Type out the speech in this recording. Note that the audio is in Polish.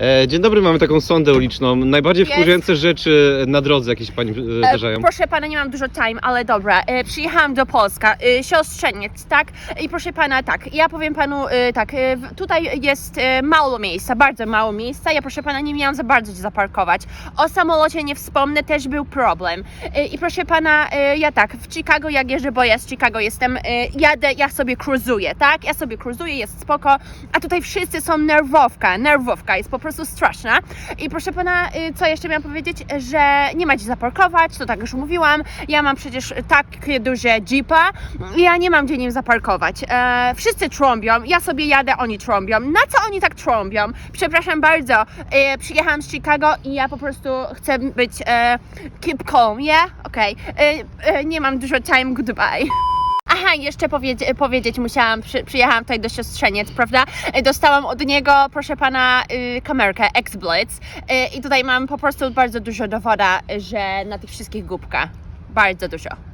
E, dzień dobry, mamy taką sondę uliczną. Najbardziej Jest. wkurzające rzeczy na drodze jakieś pani e, E, zdarzają. proszę pana, nie mam dużo time, ale dobra. E, przyjechałam do Polska, e, siostrzeniec, tak? I proszę pana, tak, ja powiem panu e, tak, e, w- tutaj jest e, mało miejsca, bardzo mało miejsca. Ja proszę pana nie miałam za bardzo gdzie zaparkować. O samolocie nie wspomnę, też był problem. E, I proszę pana, e, ja tak, w Chicago jak jeżdżę, bo ja z Chicago jestem, e, jadę, ja sobie cruzuję, tak? Ja sobie cruzuję, jest spoko, a tutaj wszyscy są nerwowka, nerwowka jest po prostu straszna. I proszę pana, y, co jeszcze miałam powiedzieć, że nie ma gdzie zaparkować, to tak już mówiłam. Ja mam przecież takie duże jeepa, ja nie mam gdzie nim zaparkować. E, wszyscy trąbią, ja sobie jadę, oni trąbią. Na co oni tak trąbią? Przepraszam bardzo, e, przyjechałam z Chicago i ja po prostu chcę być e, keep calm, yeah? Okej, E, e, nie mam dużo time, goodbye. Aha, jeszcze powiedzieć, musiałam, przy, przyjechałam tutaj do siostrzeniec, prawda? Dostałam od niego, proszę pana, y, kamerkę X-Blitz y, i tutaj mam po prostu bardzo dużo dowoda, że na tych wszystkich głupkach. Bardzo dużo.